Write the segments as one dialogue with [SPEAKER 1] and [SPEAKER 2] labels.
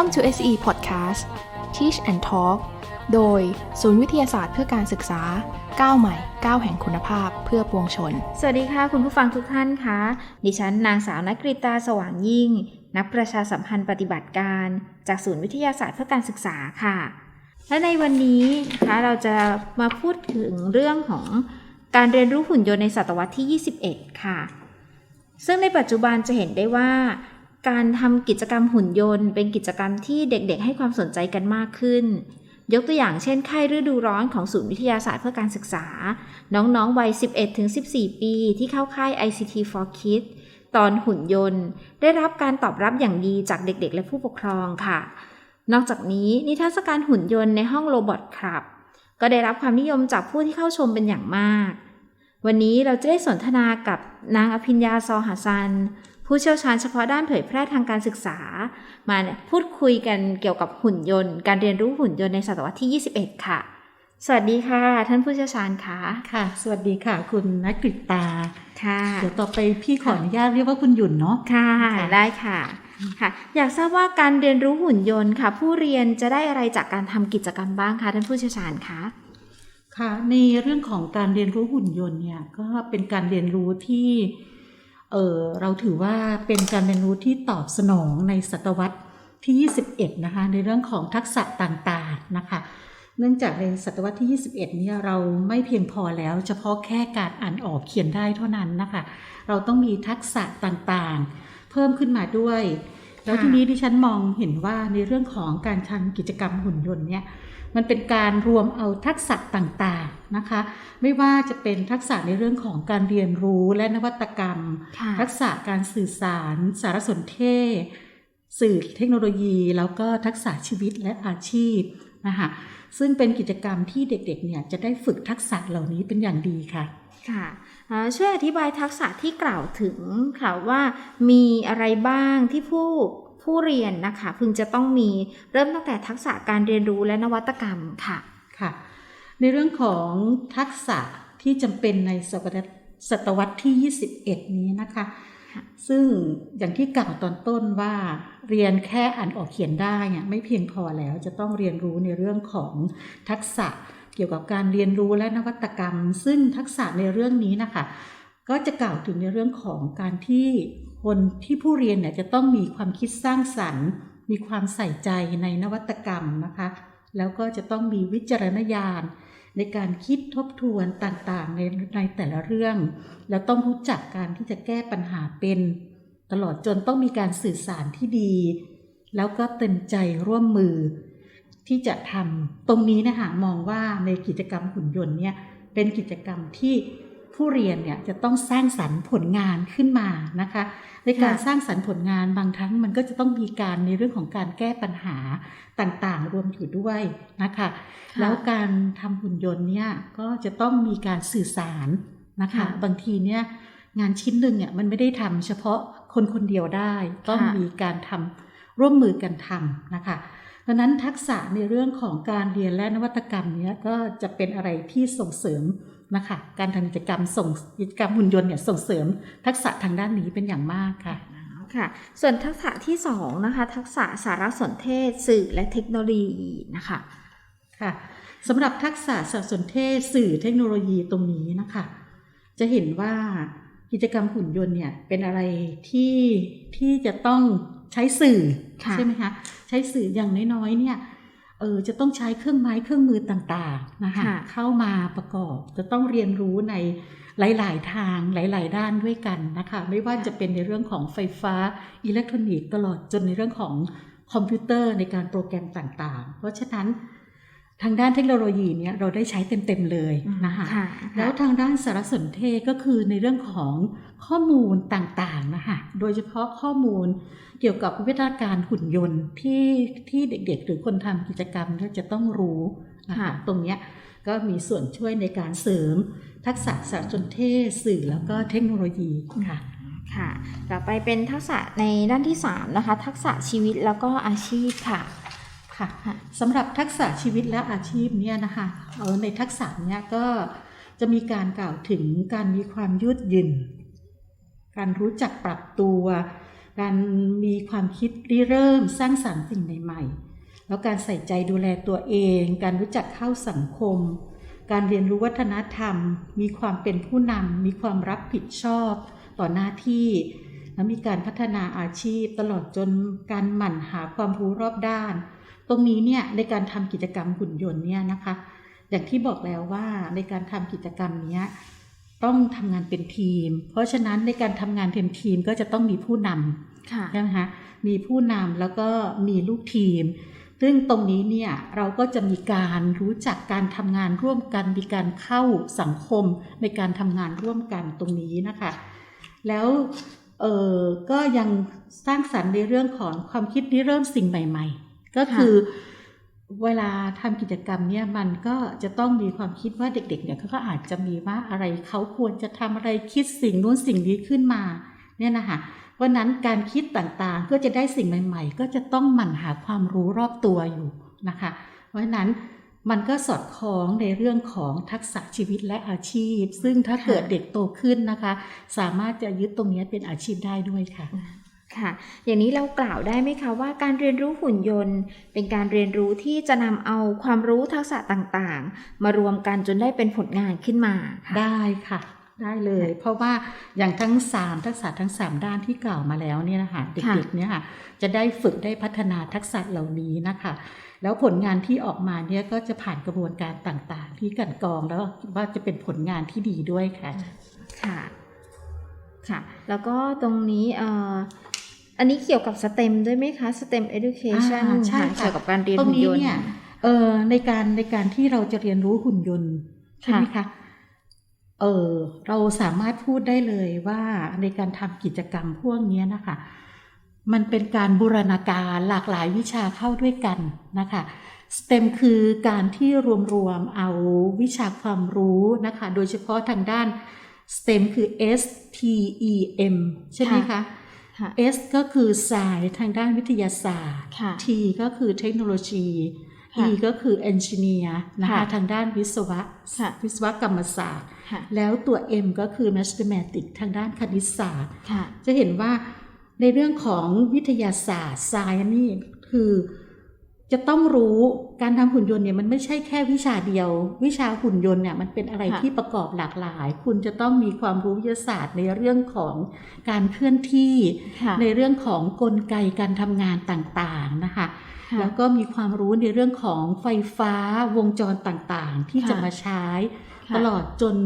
[SPEAKER 1] Welcome to SE Podcast Teach and Talk โดย ศูนย์วิทยาศาสตร์เพื่อการศึกษาก้าวใหม่ก้าวแห่งคุณภาพเพื่อปวงชน
[SPEAKER 2] สวัสดีค่ะ คุณผู้ฟังทุกท่านคะดิฉันนางสาวนักกริตาสว่างยิ่ง นักประชาสัมพันธ์ปฏิบัติการ จากศูนย์วิทยาศาสตร์เพื่อการศึกษาค่ะ และในวันนี้นะคะเราจะมาพูดถึงเรื่องของการเรียนรู้หุ่นยนต์ในศตวรรษที่ 21 ค่ะ ซึ่งในปัจจุบันจะเห็นได้ว่า การทำกิจกรรมหุ่นยนต์ เป็นกิจกรรมที่เด็กๆ ให้ความสนใจกันมากขึ้น ยกตัวอย่างเช่นค่ายฤดูร้อนของศูนย์วิทยาศาสตร์เพื่อการศึกษา น้องๆ วัย 11-14 ปี ที่เข้าค่าย ICT for Kids ตอนหุ่นยนต์ ได้รับการตอบรับอย่างดีจากเด็กๆ และผู้ปกครองค่ะ นอกจากนี้นิทรรศการหุ่นยนต์ในห้องโรบอทครับก็ได้รับความนิยมจากผู้ที่เข้าชมเป็นอย่างมาก วันนี้เราจะได้สนทนากับนางอภิญญาซอหาซัน ผู้เชี่ยวชาญเฉพาะด้านเผยแพร่ทางการศึกษา มาพูดคุยกันเกี่ยวกับหุ่นยนต์ การเรียนรู้หุ่นยนต์ในศตวรรษที่ 21 ค่ะ สวัสดีค่ะ ท่านผู้เชี่ยวชาญคะ
[SPEAKER 3] ค่ะ สวัสดีค่ะ คุณนักกฤตตา
[SPEAKER 2] ค่ะ
[SPEAKER 3] เดี๋ยวต่อไปพี่ขออนุญาตเรียกว่าคุณหยุ่นเนาะ
[SPEAKER 2] ค่ะ
[SPEAKER 3] ค่ะ
[SPEAKER 2] ได้ค่ะค่ะ อยากทราบว่าการเรียนรู้หุ่นยนต์ค่ะ ผู้เรียนจะได้อะไรจากการทำกิจกรรมบ้างคะท่านผู้เชี่ยวชาญคะ
[SPEAKER 3] ค่ะในเรื่องของการเรียนรู้หุ่นยนต์เนี่ยก็เป็นการเรียนรู้ที่ เออเราถือว่าเป็นการเรียนรู้ที่ตอบสนองในศตวรรษที่ 21 นะคะ ในเรื่องของทักษะต่างๆนะคะ เนื่องจากในศตวรรษที่ 21 เนี่ยเราไม่เพียงพอแล้ว เฉพาะแค่การอ่านออกเขียนได้เท่านั้นนะคะ เราต้องมีทักษะต่างๆ เพิ่มขึ้นมาด้วย แล้วทีนี้ดิฉันมองเห็นว่าในเรื่องของการทำกิจกรรมหุ่นยนต์เนี่ย มันเป็นการรวมเอาทักษะต่างๆนะคะ ไม่ว่าจะเป็นทักษะในเรื่องของการเรียนรู้และนวัตกรรม
[SPEAKER 2] ค่ะ
[SPEAKER 3] ทักษะการสื่อสาร สารสนเทศ สื่อเทคโนโลยี แล้วก็ทักษะชีวิตและอาชีพนะคะซึ่งเป็นกิจกรรมที่เด็กๆเนี่ยจะได้ฝึกทักษะเหล่านี้เป็นอย่างดีค่ะ
[SPEAKER 2] ค่ะเอ่อช่วยอธิบายทักษะที่กล่าวถึงค่ะว่ามีอะไรบ้างที่ผู้ ผู้เรียนนะคะ พึงจะต้องมีเริ่มตั้งแต่ทักษะการเรียนรู้และนวัตกรรมค่ะ
[SPEAKER 3] ค่ะ ในเรื่องของทักษะที่จำเป็นในศตวรรษศตวรรษที่ 21 นี้นะคะ
[SPEAKER 2] ค่ะ
[SPEAKER 3] ซึ่งอย่างที่กล่าวตอนต้นว่าเรียนแค่อ่านออกเขียนได้เนี่ยไม่เพียงพอแล้วจะต้องเรียนรู้ในเรื่องของทักษะเกี่ยวกับการเรียนรู้และนวัตกรรม ซึ่งทักษะในเรื่องนี้นะคะ ก็จะกล่าวถึงในเรื่องของการที่ คนที่ผู้เรียนเนี่ยจะต้องมีความคิดสร้างสรรค์ มีความใส่ใจในนวัตกรรมนะคะ แล้วก็จะต้องมีวิจารณญาณในการคิดทบทวนต่างๆ ในในแต่ละเรื่อง แล้วต้องรู้จักการที่จะแก้ปัญหาเป็น ตลอดจนต้องมีการสื่อสารที่ดี แล้วก็เต็มใจร่วมมือ ที่จะทำตรงนี้นะคะมองว่าในกิจกรรมหุ่นยนต์เนี่ยเป็นกิจกรรมที่ ผู้เรียนเนี่ยจะต้องสร้างสรรค์ผลงานขึ้นมานะคะในการ
[SPEAKER 2] ค่ะ
[SPEAKER 3] สร้างสรรค์ผลงานบางครั้งมันก็จะต้องมีการในเรื่องของการแก้ปัญหาต่างๆ รวมอยู่ด้วยนะคะ
[SPEAKER 2] ค่ะ
[SPEAKER 3] แล้วการทำหุ่นยนต์เนี่ยก็จะต้องมีการสื่อสารนะคะ
[SPEAKER 2] ค่ะ
[SPEAKER 3] บางทีเนี่ยงานชิ้นหนึ่งเนี่ยมันไม่ได้ทำเฉพาะคนคนเดียวได้ต้อง
[SPEAKER 2] ค่ะ
[SPEAKER 3] มีการทำร่วมมือกันทำนะคะดังนั้นทักษะในเรื่องของการเรียนและนวัตกรรมเนี้ยก็จะเป็นอะไรที่ส่งเสริม นะคะการทำกิจกรรมส่งกิจกรรมหุ่นยนต์เนี่ยส่งเสริมทักษะทางด้านนี้เป็นอย่างมากค่ะ
[SPEAKER 2] ค่ะ ส่วนทักษะที่สองนะคะทักษะสารสนเทศสื่อและเทคโนโลยีนะคะ
[SPEAKER 3] ค่ะสำหรับทักษะสารสนเทศสื่อเทคโนโลยีตรงนี้นะคะ จะเห็นว่ากิจกรรมหุ่นยนต์เนี่ยเป็นอะไรที่ที่จะต้องใช้สื่อ
[SPEAKER 2] ค่ะ
[SPEAKER 3] ใช่ไหมคะใช้สื่ออย่างน้อยๆเนี่ย เออจะต้องใช้เครื่องไม้เครื่องมือต่างๆนะคะ
[SPEAKER 2] ค่ะ
[SPEAKER 3] เข้ามาประกอบจะต้องเรียนรู้ในหลาย ๆ ทางหลาย ๆ ด้านด้วยกันนะคะไม่ว่าจะเป็นในเรื่องของไฟฟ้าอิเล็กทรอนิกส์ตลอดจนในเรื่องของคอมพิวเตอร์ในการโปรแกรมต่างๆ เพราะฉะนั้น ทางด้านเทคโนโลยีเนี่ยเราได้ใช้เต็มๆเลยนะคะ
[SPEAKER 2] ค่ะ
[SPEAKER 3] แล้วทางด้านสารสนเทศก็คือในเรื่องของข้อมูลต่างๆนะคะโดยเฉพาะข้อมูลเกี่ยวกับวิทยาการหุ่นยนต์ที่ที่เด็กๆ หรือคนทำกิจกรรมเนี่ยจะต้องรู้นะคะ
[SPEAKER 2] ค่ะ
[SPEAKER 3] ตรงเนี้ยก็มีส่วนช่วยในการเสริมทักษะสารสนเทศสื่อแล้วก็เทคโนโลยีค่ะ
[SPEAKER 2] ค่ะต่อไปเป็นทักษะในด้านที่สามนะคะทักษะชีวิตแล้วก็อาชีพค่ะ
[SPEAKER 3] ค่ะสำหรับทักษะชีวิตและอาชีพเนี่ยนะคะเออในทักษะเนี้ยก็จะมีการกล่าวถึงการมีความยืดหยุ่นการรู้จักปรับตัว การมีความคิดริเริ่มสร้างสรรค์สิ่งใหม่ๆ แล้วการใส่ใจดูแลตัวเอง การรู้จักเข้าสังคม การเรียนรู้วัฒนธรรม มีความเป็นผู้นำมีความรับผิดชอบต่อหน้าที่และมีการพัฒนาอาชีพตลอดจนการหมั่นหาความรู้รอบด้าน ตรงนี้เนี่ยในการทำกิจกรรมหุ่นยนต์เนี่ยนะคะ อย่างที่บอกแล้วว่าในการทำกิจกรรมเนี้ยต้องทำงานเป็นทีม เพราะฉะนั้นในการทำงานเป็นทีมก็จะต้องมีผู้นำ
[SPEAKER 2] ค่ะ
[SPEAKER 3] ใช่ไหมคะมีผู้นำแล้วก็มีลูกทีม ซึ่งตรงนี้เนี่ยเราก็จะมีการรู้จักการทำงานร่วมกัน มีการเข้าสังคมในการทำงานร่วมกันตรงนี้นะคะ แล้วเออก็ยังสร้างสรรค์ในเรื่องของความคิดริเริ่มสิ่งใหม่ ๆ ก็คือเวลาทำกิจกรรมเนี่ยมันก็จะต้องมีความคิดว่าเด็กๆเนี่ยเขาก็อาจจะมีว่าอะไรเขาควรจะทำอะไรคิดสิ่งนู้นสิ่งนี้ขึ้นมาเนี่ยนะคะเพราะนั้นการคิดต่างๆเพื่อจะได้สิ่งใหม่ ๆ ก็จะต้องหมั่นหาความรู้รอบตัวอยู่นะคะเพราะฉะนั้นมันก็สอดคล้องในเรื่องของทักษะชีวิตและอาชีพ ซึ่งถ้า
[SPEAKER 2] ค่ะ
[SPEAKER 3] เกิดเด็กโตขึ้นนะคะ สามารถจะยึดตรงนี้เป็นอาชีพได้ด้วยค่ะ
[SPEAKER 2] ค่ะ อย่างนี้เรากล่าวได้ไหมคะว่าการเรียนรู้หุ่นยนต์ เป็นการเรียนรู้ที่จะนำเอาความรู้ทักษะต่างๆ มารวมกันจนได้เป็นผลงานขึ้นมาค่ะ
[SPEAKER 3] ได้ค่ะได้เลย เพราะว่าอย่างทั้งสามทักษะทั้งสามด้านที่กล่าวมาแล้วเนี่ยนะคะเด็กๆเนี่ยค่ะจะได้ฝึกได้พัฒนาทักษะเหล่านี้นะคะ แล้วผลงานที่ออกมาเนี่ยก็จะผ่านกระบวนการต่างๆ ที่กลันกรองแล้วว่าจะเป็นผลงานที่ดีด้วยค่ะ
[SPEAKER 2] ค่ะ ค่ะ แล้วก็ตรงนี้เอ่อ อันนี้เกี่ยวกับ STEM ด้วยไหมคะ STEM education
[SPEAKER 3] อ่าใช่
[SPEAKER 2] ค่ะ
[SPEAKER 3] ค่ะ
[SPEAKER 2] เกี่ยวกับการเรียน
[SPEAKER 3] ตรง
[SPEAKER 2] หุ่น
[SPEAKER 3] นี้
[SPEAKER 2] ยนต์
[SPEAKER 3] เนี่ยเออในการในการที่เราจะเรียนรู้หุ่นยนต์ใช่ไหมคะเออเราสามารถพูดได้เลยว่าในการทำกิจกรรมพวกเนี้ยนะคะ มันเป็นการบูรณาการหลากหลายวิชาเข้าด้วยกันนะคะ STEM คือการที่รวมๆเอาวิชาความรู้นะคะ โดยเฉพาะทางด้าน STEM คือ S T E M ใช่ไหมคะ
[SPEAKER 2] ค่ะ
[SPEAKER 3] S ก็คือสายทางด้านวิทยาศาสตร์
[SPEAKER 2] ค่ะ
[SPEAKER 3] T ก็คือเทคโนโลยี
[SPEAKER 2] ค่ะ
[SPEAKER 3] E ก็คือ Engineer นะคะ
[SPEAKER 2] ค่ะ
[SPEAKER 3] ทางด้านวิศวะ
[SPEAKER 2] ค่ะ
[SPEAKER 3] วิศวกรรมศาสตร์
[SPEAKER 2] ค่ะ
[SPEAKER 3] แล้วตัว M ก็คือ Mathematics ทางด้านคณิตศาสตร์
[SPEAKER 2] ค่ะ
[SPEAKER 3] จะเห็นว่าในเรื่องของวิทยาศาสตร์ Science นี่คือ จะต้องรู้การทำหุ่นยนต์เนี่ยมันไม่ใช่แค่วิชาเดียว วิชาหุ่นยนต์เนี่ยมันเป็นอะไร
[SPEAKER 2] ค่ะ
[SPEAKER 3] ที่ประกอบหลากหลาย คุณจะต้องมีความรู้วิทยาศาสตร์ในเรื่องของการเคลื่อนที่
[SPEAKER 2] ค่ะ
[SPEAKER 3] ในเรื่องของกลไกการทำงานต่างๆนะคะ
[SPEAKER 2] ค่ะ
[SPEAKER 3] แล้วก็มีความรู้ในเรื่องของไฟฟ้าวงจรต่างๆ ที่
[SPEAKER 2] ค่ะ
[SPEAKER 3] จะมาใช้
[SPEAKER 2] ค่ะ
[SPEAKER 3] ตลอดจน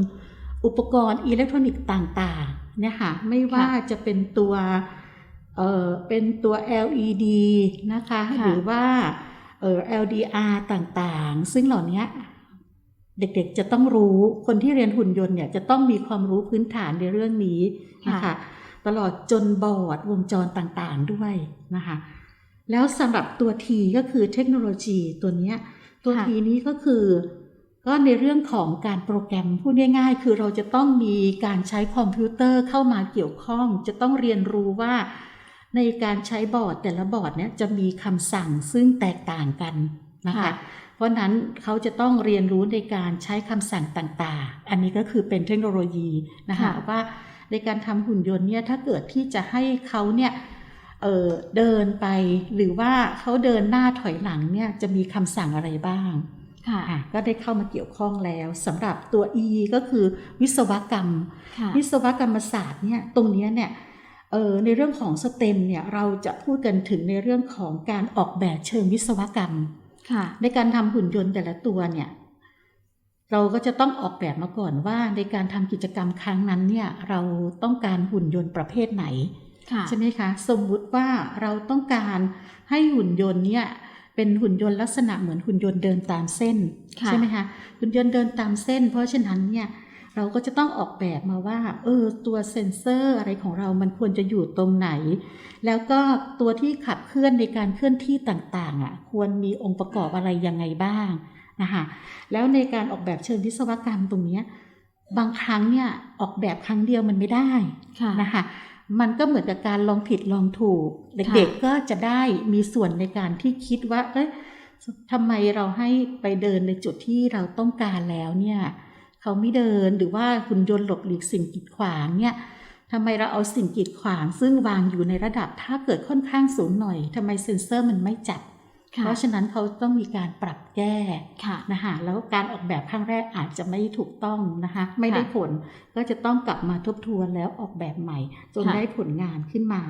[SPEAKER 3] อุปกรณ์อิเล็กทรอนิกส์ต่างๆเนี่ยค่ะไม่ว่าจะเป็นตัวเอ่อเป็นตัว LED นะคะ
[SPEAKER 2] ค่ะ
[SPEAKER 3] หรือว่าเอ่อ LDR ต่างๆ ซึ่งเหล่านี้เด็กๆจะต้องรู้คนที่เรียนหุ่นยนต์เนี่ยจะต้องมีความรู้พื้นฐานในเรื่องนี้นะคะตลอดจนบอร์ดวงจรต่างๆด้วยนะคะแล้วสำหรับตัว T ก็คือเทคโนโลยีตัวเนี้ยตัว
[SPEAKER 2] ค่ะ
[SPEAKER 3] T นี้ก็คือก็ในเรื่องของการโปรแกรมพูดง่ายๆ คือเราจะต้องมีการใช้คอมพิวเตอร์เข้ามาเกี่ยวข้อง จะต้องเรียนรู้ว่า ในการใช้บอร์ดแต่ละบอร์ดเนี่ยจะมีคำสั่งซึ่งแตกต่างกันนะคะ
[SPEAKER 2] ค่ะ
[SPEAKER 3] เพราะฉะนั้นเขาจะต้องเรียนรู้ในการใช้คำสั่งต่างๆ อันนี้ก็คือเป็นเทคโนโลยีนะคะ
[SPEAKER 2] ค่ะ
[SPEAKER 3] ว่าในการทำหุ่นยนต์เนี่ยถ้าเกิดที่จะให้เขาเนี่ยเอ่อเดินไปหรือว่าเขาเดินหน้าถอยหลังเนี่ยจะมีคำสั่งอะไรบ้าง
[SPEAKER 2] ค่ะ
[SPEAKER 3] อะก็ได้เข้ามาเกี่ยวข้องแล้วสำหรับตัว E ก็คือวิศวกรรม
[SPEAKER 2] ค่ะ
[SPEAKER 3] วิศวกรรมศาสตร์เนี่ยตรงเนี้ยเนี่ยเออ ในเรื่องของสเต็มเนี่ยเราจะพูดกันถึงในเรื่องของการออกแบบเชิงวิศวกรรม
[SPEAKER 2] ค่ะ
[SPEAKER 3] ในการทำหุ่นยนต์แต่ละตัวเนี่ยเราก็จะต้องออกแบบมาก่อนว่าในการทำกิจกรรมครั้งนั้นเนี่ยเราต้องการหุ่นยนต์ประเภทไหน
[SPEAKER 2] ค่ะ
[SPEAKER 3] ใช่ไหมคะ สมมุติว่าเราต้องการให้หุ่นยนต์เนี่ยเป็นหุ่นยนต์ลักษณะเหมือนหุ่นยนต์เดินตามเส้น
[SPEAKER 2] ค่ะ
[SPEAKER 3] ใช่ไหมคะหุ่นยนต์เดินตามเส้น เพราะฉะนั้นเนี่ย เราก็จะต้องออกแบบมาว่า เออ ตัวเซ็นเซอร์อะไรของเรามันควรจะอยู่ตรงไหน แล้วก็ตัวที่ขับเคลื่อนในการเคลื่อนที่ต่างๆอะ ควรมีองค์ประกอบอะไรยังไงบ้างนะคะแล้วในการออกแบบเชิงวิศวกรรมตรงเนี้ยบางครั้งเนี่ยออกแบบครั้งเดียวมันไม่ได้
[SPEAKER 2] ค่ะ
[SPEAKER 3] นะคะมันก็เหมือนกับการลองผิดลองถูก เด็กๆก็จะได้มีส่วนในการที่คิดว่า เอ๊ะทำไมเราให้ไปเดินในจุดที่เราต้องการแล้วเนี่ย เขาไม่เดินหรือว่าหุ่นยนต์หลบหลีกสิ่งกีดขวางเนี่ยททำไมเราเอาสิ่งกีดขวาง ซึ่งวางอยู่ในระดับถ้าเกิดค่อนข้างสูงหน่อยทำไมเซ็นเซอร์มันไม่จับ เพราะฉะนั้นเขาต้องมีการปรับแก้
[SPEAKER 2] ค่ะ
[SPEAKER 3] นะคะแล้วการออกแบบครั้งแรกอาจจะไม่ถูกต้องนะคะไม่ได้ผลก็จะต้องกลับมาทบทวนแล้วออกแบบใหม่ จน
[SPEAKER 2] ค่ะ
[SPEAKER 3] ได้ผลงานขึ้นมา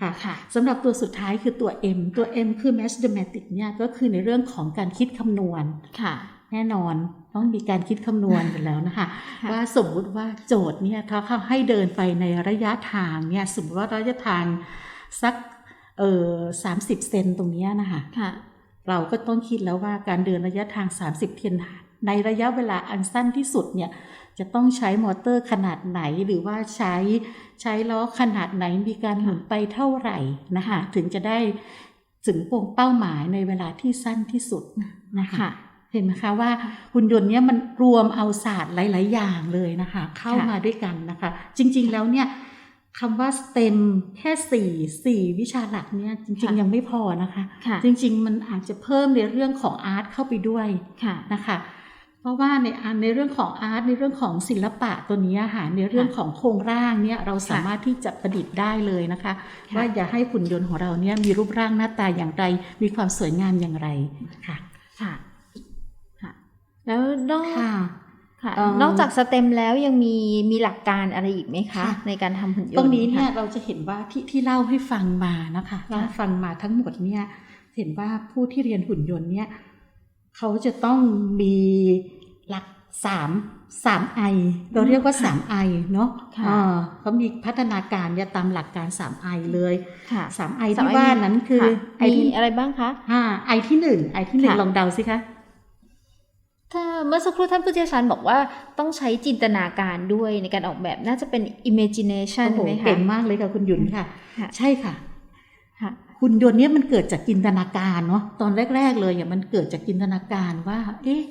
[SPEAKER 3] ค่ะ
[SPEAKER 2] ค่ะ
[SPEAKER 3] สำหรับตัวสุดท้ายคือตัว M ตัว M คือ mathematics เนี่ยก็คือในเรื่องของการคิดคำนวณ
[SPEAKER 2] ค่ะ
[SPEAKER 3] แน่นอนต้องมีการคิดคำนวณกันแล้วนะคะ
[SPEAKER 2] ค่ะ
[SPEAKER 3] ว่าสมมุติว่าโจทย์เนี่ยถ้าเขาให้เดินไปในระยะทางเนี่ยสมมติว่าระยะทางสักเออสามสิบเซนตรงเนี้ยนะคะ
[SPEAKER 2] ค่ะ
[SPEAKER 3] เราก็ต้องคิดแล้วว่าการเดินระยะทาง 30เซนในระยะเวลาอันสั้นที่สุดเนี่ยจะต้องใช้มอเตอร์ขนาดไหนหรือว่าใช้ใช้ล้อขนาดไหนมีการหมุนไปเท่าไหร่นะคะถึงจะได้ถึงเป้าหมายในเวลาที่สั้นที่สุดนะคะ
[SPEAKER 2] ค่ะ
[SPEAKER 3] เห็นไหมคะว่าหุ่นยนต์เนี้ยมันรวมเอาศาสตร์หลาย ๆ อย่างเลยนะคะ เข้า
[SPEAKER 2] ค่ะ
[SPEAKER 3] มาด้วยกันนะคะ จริง ๆ แล้วเนี่ยคำว่า STEM แค่สี่สี่วิชาหลักเนี่ยจริง
[SPEAKER 2] ค่ะ
[SPEAKER 3] ๆยังไม่พอนะคะ
[SPEAKER 2] ค่ะ
[SPEAKER 3] จริง ๆ มันอาจจะเพิ่มในเรื่องของอาร์ตเข้าไปด้วย
[SPEAKER 2] ค่ะ
[SPEAKER 3] นะคะ เพราะว่าในอันในเรื่องของอาร์ตในเรื่องของศิลปะตัวนี้ค่ะในเรื่องของโครงร่างเนี่ยเราสามารถที่จะประดิษฐ์ได้เลยนะคะ
[SPEAKER 2] ค่ะ
[SPEAKER 3] ว่าอย่าให้หุ่นยนต์ของเราเนี่ยมีรูปร่างหน้าตาอย่างไร มีความสวยงามอย่างไรค่ะ
[SPEAKER 2] ค่ะค่ะ แล้วนอก
[SPEAKER 3] ค่ะ
[SPEAKER 2] ค่ะ
[SPEAKER 3] เอิ่ม
[SPEAKER 2] นอกจากสเต็มแล้วยังมีมีหลักการอะไรอีกไหมคะ
[SPEAKER 3] ค่ะ
[SPEAKER 2] ในการทำหุ่นยนต์
[SPEAKER 3] ตรงนี้เนี่ย
[SPEAKER 2] ค่ะ
[SPEAKER 3] เราจะเห็นว่าที่ที่เล่าให้ฟังมานะคะเล่าให้ฟังมาทั้งหมดเนี่ยเห็นว่าผู้ที่เรียนหุ่นยนต์เนี่ยเขาจะต้องมีหลักสามสามไอเราเรียกว่าสามไอเนาะ
[SPEAKER 2] ค่ะ
[SPEAKER 3] อ่าเขามีพัฒนาการเนี่ยตามหลักการสามไอเลย
[SPEAKER 2] ค่ะ
[SPEAKER 3] สามไอ
[SPEAKER 2] สาม
[SPEAKER 3] ที่
[SPEAKER 2] ไอ
[SPEAKER 3] ว่านั้นคือ
[SPEAKER 2] ค่ะ
[SPEAKER 3] ไอ
[SPEAKER 2] มี
[SPEAKER 3] ที่
[SPEAKER 2] อะไรบ้างคะ
[SPEAKER 3] ห้าไอที่หนึ่งไอที่หนึ่ง
[SPEAKER 2] ค่ะ
[SPEAKER 3] ลองเดาสิคะ
[SPEAKER 2] ถ้าเมื่อสักครู่ท่านผู้เชี่ยวชาญบอกว่าต้องใช้จินตนาการด้วยในการออกแบบน่าจะเป็น imagination
[SPEAKER 3] โอ้โห
[SPEAKER 2] ไหมคะ
[SPEAKER 3] เก่งมากเลยค่ะคุณหยุนค่ะ
[SPEAKER 2] ค่ะ
[SPEAKER 3] ใช่ค่ะ
[SPEAKER 2] ค่ะ
[SPEAKER 3] หุ่นยนต์เนี่ยมันเกิดจากจินตนาการเนาะตอนแรก ๆ เลยอะมันเกิดจากจินตนาการว่า เอ๊ะ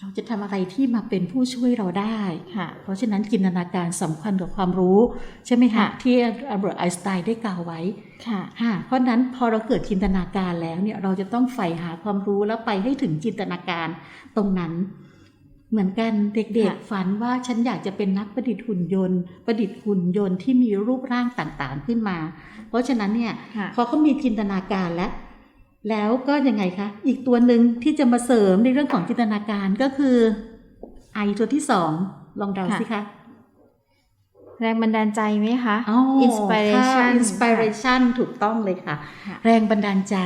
[SPEAKER 3] เราจะทำอะไรที่มาเป็นผู้ช่วยเราได้
[SPEAKER 2] ค่ะ
[SPEAKER 3] เพราะฉะนั้นจินตนาการสำคัญกับความรู้ ใช่ไหมคะ
[SPEAKER 2] ค่ะ
[SPEAKER 3] ที่อัลเบิร์ตไอน์สไตน์ได้กล่าวไว้
[SPEAKER 2] ค่ะ
[SPEAKER 3] ค่ะเพราะฉะนั้นพอเราเกิดจินตนาการแล้วเนี่ยเราจะต้องใฝ่หาความรู้แล้วไปให้ถึงจินตนาการตรงนั้น เหมือนกันเด็ก
[SPEAKER 2] ค่ะ
[SPEAKER 3] ๆฝันว่าฉันอยากจะเป็นนักประดิษฐ์หุ่นยนต์ ประดิษฐ์หุ่นยนต์ที่มีรูปร่างต่างๆขึ้นมา เพราะฉะนั้นเนี่ย
[SPEAKER 2] ค่ะ
[SPEAKER 3] พอเขามีจินตนาการแล้ว แล้วก็ยังไงคะ อีกตัวหนึ่งที่จะมาเสริมในเรื่องของจินตนาการก็คือไอตัวที่สองลองเดา
[SPEAKER 2] ค่ะ
[SPEAKER 3] สิคะ
[SPEAKER 2] แรงบันดาลใจไหมคะ
[SPEAKER 3] อ๋อ
[SPEAKER 2] inspiration
[SPEAKER 3] อินสปิเรชันถูกต้องเลยค่ะ
[SPEAKER 2] ค่ะ
[SPEAKER 3] แรงบันดาลใจ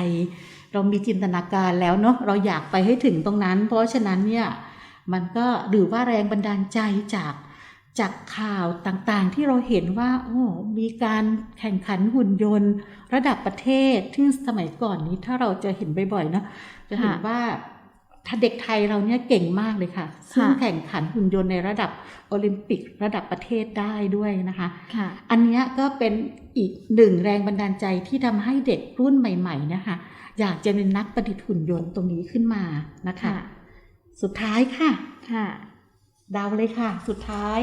[SPEAKER 3] เรามีจินตนาการแล้วเนาะเราอยากไปให้ถึงตรงนั้น เพราะฉะนั้นเนี่ยมันก็หรือว่าแรงบันดาลใจจาก จากข่าวต่างๆ ที่เราเห็นว่า โอ้มีการแข่งขันหุ่นยนต์ ระดับประเทศที่สมัยก่อนนี้ถ้าเราจะเห็นบ่อยๆเนอะจะเห็น
[SPEAKER 2] ค่ะ
[SPEAKER 3] ว่าถ้าเด็กไทยเราเนี่ยเก่งมากเลยค่ะ ซึ่ง
[SPEAKER 2] ค่ะ
[SPEAKER 3] แข่งขันหุ่นยนต์ในระดับโอลิมปิกระดับประเทศได้ด้วยนะคะ
[SPEAKER 2] ค่ะ
[SPEAKER 3] อันเนี้ยก็เป็นอีกหนึ่งแรงบันดาลใจที่ทำให้เด็กรุ่นใหม่ๆนะคะ อยากจะเป็นนักประดิษฐ์หุ่นยนต์ตรงนี้ขึ้นมานะคะ
[SPEAKER 2] ค่ะ
[SPEAKER 3] สุดท้ายค่ะ
[SPEAKER 2] ค่ะ
[SPEAKER 3] เดาเลยค่ะ สุดท้าย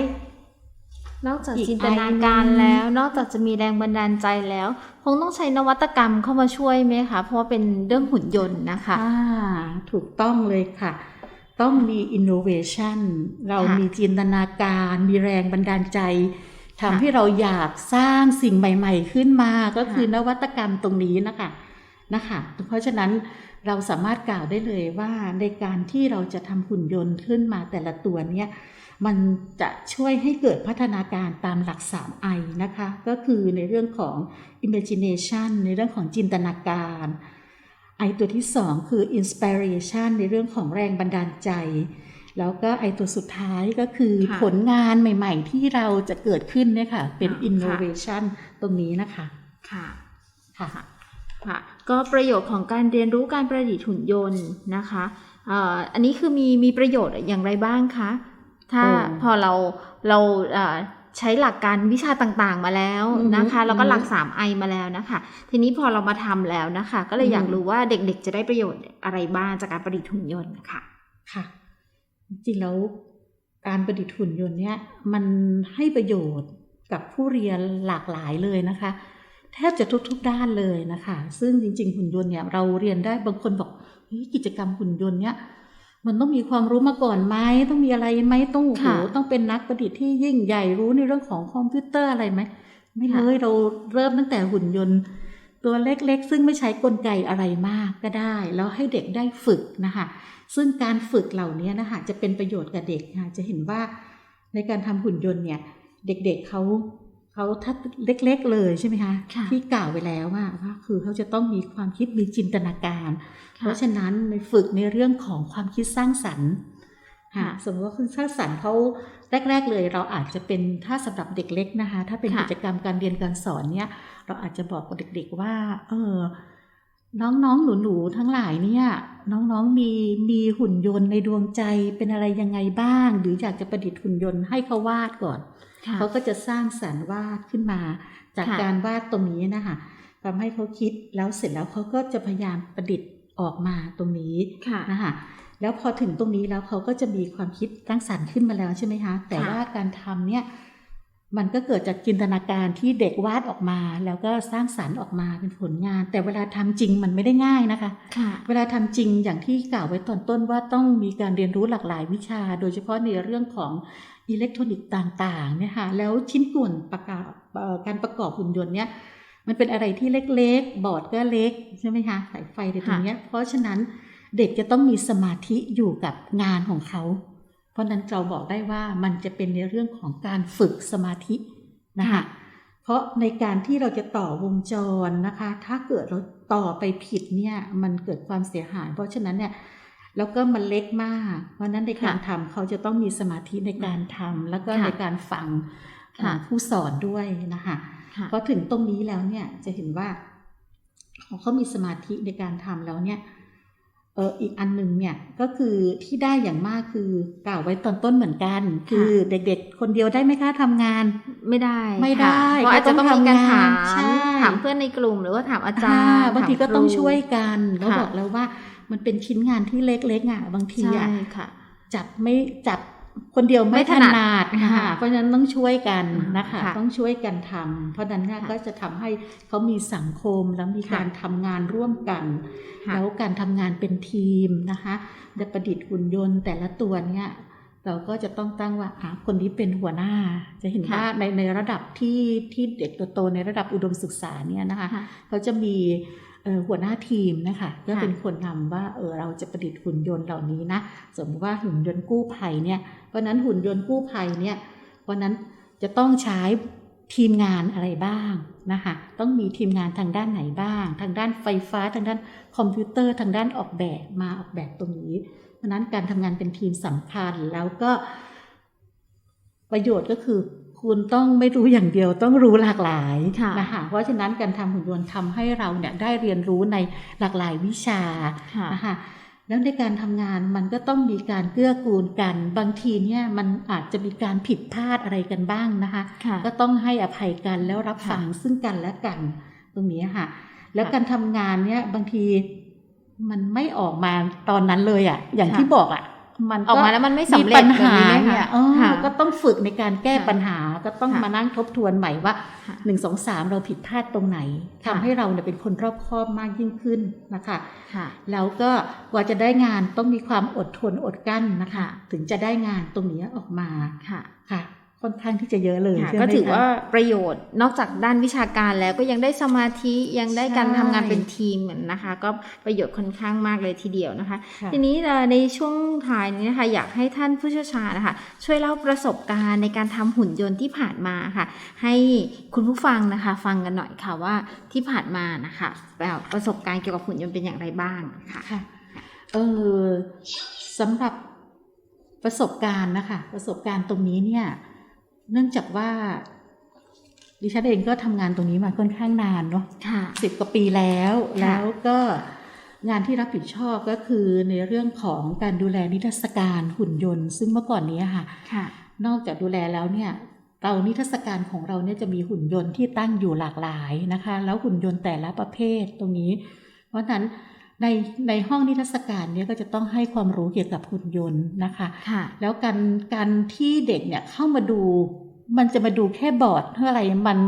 [SPEAKER 2] นอกจาก
[SPEAKER 3] อีก
[SPEAKER 2] จินตนาการ
[SPEAKER 3] อันหนึ่ง
[SPEAKER 2] แล้ว นอกจากจะมีแรงบันดาลใจแล้ว คงต้องใช้นวัตกรรมเข้ามาช่วยไหมคะ เพราะว่าเป็นเรื่องหุ่นยนต์นะคะ
[SPEAKER 3] อ่าถูกต้องเลยค่ะ ต้องมี innovation เรา
[SPEAKER 2] ค่ะ
[SPEAKER 3] มีจินตนาการ มีแรงบันดาลใจทำ
[SPEAKER 2] ค่ะ
[SPEAKER 3] ให้เราอยากสร้างสิ่งใหม่ ๆ ขึ้นมาก็คือ
[SPEAKER 2] ค่ะ
[SPEAKER 3] นวัตกรรมตรงนี้นะคะนะคะ เพราะฉะนั้น เราสามารถกล่าวได้เลยว่าในการที่เราจะทำหุ่นยนต์ขึ้นมาแต่ละตัวเนี่ยมันจะช่วยให้เกิดพัฒนาการตามหลัก 3 I นะคะ ก็คือในเรื่องของ imagination ในเรื่องของจินตนาการไอตัวที่ 2 คือ inspiration ในเรื่องของแรงบันดาลใจ แล้วก็ไอตัวสุดท้ายก็คือ
[SPEAKER 2] ค่ะ
[SPEAKER 3] ผลงานใหม่ๆ ที่เราจะเกิดขึ้นเนี่ยค่ะ เป็น
[SPEAKER 2] ค่ะ
[SPEAKER 3] innovation ตรงนี้นะคะ
[SPEAKER 2] ค่ะ
[SPEAKER 3] ค่ะ
[SPEAKER 2] ค่ะก็ประโยชน์ของการเรียนรู้การประดิษฐ์หุ่นยนต์นะคะเอ่ออันนี้คือมีมีประโยชน์อย่างไรบ้างคะ ถ้า
[SPEAKER 3] โอ้
[SPEAKER 2] พอเราเราเอ่อใช้หลักการวิชาต่างๆมาแล้วนะคะ
[SPEAKER 3] อือฮึ
[SPEAKER 2] แล้วก็หลัก
[SPEAKER 3] อือฮึ
[SPEAKER 2] 3 I มาแล้วนะคะ ทีนี้พอเรามาทำแล้วนะคะ ก็เลยอยาก
[SPEAKER 3] อือฮึ
[SPEAKER 2] รู้ว่าเด็กๆ จะได้ประโยชน์อะไรบ้างจากการประดิษฐ์หุ่นยนต์ค่ะ
[SPEAKER 3] ค่ะ จริงๆแล้วการประดิษฐ์หุ่นยนต์เนี่ยมันให้ประโยชน์กับผู้เรียนหลากหลายเลยนะคะ แทบจะทุก ๆ ด้านเลยนะคะ ซึ่งจริง ๆ หุ่นยนต์เนี่ยเราเรียนได้บางคนบอกเฮ้ยกิจกรรมหุ่นยนต์เนี่ยมันต้องมีความรู้มาก่อนไหมต้องมีอะไรไหมต้องโอ้โห
[SPEAKER 2] ค่ะ
[SPEAKER 3] ต้องเป็นนักประดิษฐ์ที่ยิ่งใหญ่รู้ในเรื่องของคอมพิวเตอร์อะไรไหมไม่เลยเราเริ่มตั้งแต่หุ่นยนต์ ตัวเล็กๆ ซึ่งไม่ใช้กลไกอะไรมากก็ได้ แล้วให้เด็กได้ฝึกนะคะซึ่งการฝึกเหล่านี้นะคะจะเป็นประโยชน์กับเด็กค่ะจะเห็นว่าในการทำหุ่นยนต์เนี่ย เด็กๆเขา เขาถ้าเล็ก ๆ เลยใช่ไหมคะ
[SPEAKER 2] ค่ะ
[SPEAKER 3] ที่กล่าวไว้แล้วว่าว่าคือเขาจะต้องมีความคิดมีจินตนาการ เพ
[SPEAKER 2] ค่ะ
[SPEAKER 3] ราะฉะนั้นในฝึกในเรื่องของความคิดสร้างสรรค์ค่ะ
[SPEAKER 2] ค่ะ
[SPEAKER 3] สมมติว่าคือสร้างสรรค์เขาแรก ๆ เลย เราอาจจะเป็นถ้าสำหรับเด็กเล็กนะคะ ถ้าเป็น
[SPEAKER 2] ค่ะ
[SPEAKER 3] กิจกรรมการเรียนการสอนเนี่ย เราอาจจะบอกกับเด็ก ๆ ว่า เออน้องๆ หนูๆ ทั้งหลายเนี่ย น้องๆ มีมีหุ่นยนต์ในดวงใจเป็นอะไรยังไงบ้าง หรืออยากจะประดิษฐ์หุ่นยนต์ให้เขาวาดก่อน
[SPEAKER 2] ค่ะ
[SPEAKER 3] เขาก็จะสร้างสรรค์วาดขึ้นมา จาก
[SPEAKER 2] ค่ะ
[SPEAKER 3] การวาดตรงนี้นะคะทำให้เขาคิดแล้วเสร็จแล้วเขาก็จะพยายามประดิษฐ์ออกมาตรงนี้
[SPEAKER 2] ค่ะ
[SPEAKER 3] นะคะแล้วพอถึงตรงนี้แล้วเขาก็จะมีความคิดสร้างสรรค์ขึ้นมาแล้วใช่ไหมคะ แต่
[SPEAKER 2] ค่ะ
[SPEAKER 3] ว่าการทำเนี่ย มันก็เกิดจากจินตนาการที่เด็กวาดออกมา แล้วก็สร้างสรรค์ออกมาเป็นผลงาน แต่เวลาทำจริงมันไม่ได้ง่ายนะคะ
[SPEAKER 2] ค่ะ
[SPEAKER 3] เวลาทำจริงอย่างที่กล่าวไว้ตอนต้นว่าต้องมีการเรียนรู้หลากหลายวิชา โดยเฉพาะในเรื่องของอิเล็กทรอนิกส์ต่างๆเนี่ยค่ะแล้วชิ้นส่วนประกอบเอ่อการประกอบหุ่นยนต์เนี่ยมันเป็นอะไรที่เล็กๆ บอร์ดก็เล็กใช่ไหมคะสายไฟในตรงเนี้ยเพราะฉะนั้นเด็กจะต้องมีสมาธิอยู่กับงานของเขาเพ ราะฉะนั้นเราบอกได้ว่ามันจะเป็นในเรื่องของการฝึกสมาธินะคะ
[SPEAKER 2] ค่ะ
[SPEAKER 3] เพราะในการที่เราจะต่อวงจรนะคะ ถ้าเกิดเราต่อไปผิดเนี่ยมันเกิดความเสียหาย เพราะฉะนั้นเนี่ยแล้วก็มันเล็กมาก เพราะฉะนั้นในการทำเขาจะต้องมีสมาธิในการทำแล้วก็
[SPEAKER 2] ค่ะ
[SPEAKER 3] ในการฟัง
[SPEAKER 2] ค่ะ
[SPEAKER 3] เอ่อผู้สอนด้วยนะคะ
[SPEAKER 2] ค่ะ
[SPEAKER 3] พอถึงตรงนี้แล้วเนี่ยจะเห็นว่าพอเขามีสมาธิในการทำแล้วเนี่ย เอออีกอันหนึ่งเนี่ยก็คือที่ได้อย่างมากคือกล่าวไว้ตอนต้นเหมือนกัน คือเด็กๆ คนเดียวได้ไหมคะทำงาน
[SPEAKER 2] ไม่ได้
[SPEAKER 3] ไม่ได้
[SPEAKER 2] ค่ะเพราะอาจจะต้องมีการถาม
[SPEAKER 3] ใช่
[SPEAKER 2] ถามเพื่อนในกลุ่มหรือว่าถามอาจาร
[SPEAKER 3] อ่า
[SPEAKER 2] ย์
[SPEAKER 3] บางทีก็
[SPEAKER 2] ถมครู
[SPEAKER 3] ต้องช่วยกันแล้ว
[SPEAKER 2] ค่ะ
[SPEAKER 3] บอกแล้วว่ามันเป็นชิ้นงานที่เล็กๆอะบางที
[SPEAKER 2] ใช่
[SPEAKER 3] อะ
[SPEAKER 2] ค่ะ
[SPEAKER 3] จับไม่จับ คนเดียวไม่
[SPEAKER 2] ไม่
[SPEAKER 3] ถ
[SPEAKER 2] ถนัด
[SPEAKER 3] นัด
[SPEAKER 2] ค่ะ
[SPEAKER 3] ค่ะเพราะฉะนั้นต้องช่วยกันนะคะ
[SPEAKER 2] ค่ะ
[SPEAKER 3] ต้องช่วยกันทำเพราะฉะนั้นเนี่ย
[SPEAKER 2] ค่ะ
[SPEAKER 3] ก็จะทำให้เขามีสังคมแล้วมี
[SPEAKER 2] ค่ะ
[SPEAKER 3] การทำงานร่วมกัน
[SPEAKER 2] ค่ะ
[SPEAKER 3] แล้วการทำงานเป็นทีมนะคะจะประดิษฐ์หุ่นยนต์แต่ละตัวเนี่ยเราก็จะต้องตั้งว่าอะคนนี้เป็นหัวหน้า จะเห็น
[SPEAKER 2] ค่ะ
[SPEAKER 3] ว่าในในระดับที่ที่เด็กโตๆในระดับอุดมศึกษาเนี่ยนะคะ
[SPEAKER 2] ค่ะ
[SPEAKER 3] เขาจะมีเอ่อ หัวหน้าทีมนะคะก็
[SPEAKER 2] ค่ะ
[SPEAKER 3] เป็นคนนำว่าเออเราจะประดิษฐ์หุ่นยนต์เหล่านี้นะสมมติว่าหุ่นยนต์กู้ภัยเนี่ยเพราะฉะนั้นหุ่นยนต์กู้ภัยเนี่ยวันนั้นจะต้องใช้ทีมงานอะไรบ้างนะคะต้องมีทีมงานทางด้านไหนบ้าง ทางด้านไฟฟ้าทางด้านคอมพิวเตอร์ทางด้านออกแบบมาออกแบบตรงนี้ เพราะฉะนั้นการทำงานเป็นทีมสำคัญแล้วก็ประโยชน์ก็คือ คุณต้องไม่รู้อย่างเดียวต้องรู้หลากหลาย
[SPEAKER 2] ค่ะ
[SPEAKER 3] นะคะเพราะฉะนั้นการทำหุ่นยนต์ทำให้เราเนี่ยได้เรียนรู้ในหลากหลายวิชา
[SPEAKER 2] ค่ะ
[SPEAKER 3] นะคะแล้วในการทำงานมันก็ต้องมีการเกื้อกูลกัน บางทีเนี่ยมันอาจจะมีการผิดพลาดอะไรกันบ้างนะคะ
[SPEAKER 2] ค่ะ
[SPEAKER 3] ก็ต้องให้อภัยกันแล้วรับ
[SPEAKER 2] ค่ะ
[SPEAKER 3] ฟังซึ่งกันและกัน ตรงนี้ค่ะ แล้ว
[SPEAKER 2] ค่ะ
[SPEAKER 3] การทำงานเนี่ยบางทีมันไม่ออกมาตอนนั้นเลยอะ่ะ อย่าง
[SPEAKER 2] ค่ะ
[SPEAKER 3] ที่บอกอะ่ะ มัน
[SPEAKER 2] ออกมาแล้วมันไม่สำเร็จ
[SPEAKER 3] ปัญหา
[SPEAKER 2] แบบนี้ไหมคะ
[SPEAKER 3] เนี่ยเออ
[SPEAKER 2] ค่ะ
[SPEAKER 3] ก็ต้องฝึกในการแก้
[SPEAKER 2] ค่ะ
[SPEAKER 3] ปัญหาก็ต้อง
[SPEAKER 2] ค่ะ
[SPEAKER 3] มานั่งทบทวนใหม่ว่า
[SPEAKER 2] ค่ะ
[SPEAKER 3] หนึ่งสองสามเราผิดพลาดตรงไหน
[SPEAKER 2] ค่ะ
[SPEAKER 3] ทำให้เราเนี่ยเป็นคนรอบคอบมากยิ่งขึ้นนะคะ
[SPEAKER 2] ค่ะ
[SPEAKER 3] แล้วก็กว่าจะได้งานต้องมีความอดทนอดกลั้นนะคะ
[SPEAKER 2] ค่ะ
[SPEAKER 3] ถึงจะได้งานตรงนี้ออกมา
[SPEAKER 2] ค่ะ
[SPEAKER 3] ค่ะค่อนข้างที่จะเยอะเลย
[SPEAKER 2] ค่ะ
[SPEAKER 3] ใช่ไหม
[SPEAKER 2] ก็ถือ
[SPEAKER 3] คะ
[SPEAKER 2] ว่าประโยชน์นอกจากด้านวิชาการแล้วก็ยังได้สมาธิยังได้การ
[SPEAKER 3] ใช่
[SPEAKER 2] ทำงานเป็นทีมเหมือนนะคะ ก็ประโยชน์ค่อนข้างมากเลยทีเดียวนะคะ
[SPEAKER 3] ค่ะ
[SPEAKER 2] ทีนี้เอ่อในช่วงท้ายนี้นะคะอยากให้ท่านผู้เชี่ยวชาญนะคะช่วยเล่าประสบการณ์ในการทำหุ่นยนต์ที่ผ่านมาค่ะ ให้คุณผู้ฟังนะคะฟังกันหน่อยค่ะว่าที่ผ่านมานะคะแบบประสบการณ์เกี่ยวกับหุ่นยนต์เป็นอย่างไรบ้างค่ะ
[SPEAKER 3] ค่ะเออสำหรับประสบการณ์นะคะ ประสบการณ์ตรงนี้เนี่ย เนื่องจากว่าดิฉันเองก็ทำงานตรงนี้มาค่อนข้างนานเนาะ
[SPEAKER 2] ค่ะ
[SPEAKER 3] สิบกว่าปีแล้ว
[SPEAKER 2] ค่ะ
[SPEAKER 3] แล้วก็งานที่รับผิดชอบก็คือในเรื่องของการดูแลนิทรรศการหุ่นยนต์ ซึ่งเมื่อก่อนนี้ค่ะ
[SPEAKER 2] ค่ะ
[SPEAKER 3] นอกจากดูแลแล้วเนี่ยเรานิทรรศการของเราเนี่ยจะมีหุ่นยนต์ที่ตั้งอยู่หลากหลายนะคะ แล้วหุ่นยนต์แต่ละประเภทตรงนี้ เพราะฉะนั้นในในห้องนิทรรศการเนี่ยก็จะต้องให้ความรู้เกี่ยวกับหุ่นยนต์นะคะ
[SPEAKER 2] ค่ะ
[SPEAKER 3] แล้วการการที่เด็กเนี่ยเข้ามาดู มันจะมาดูแค่บอร์ดเพื่ออะไรมัน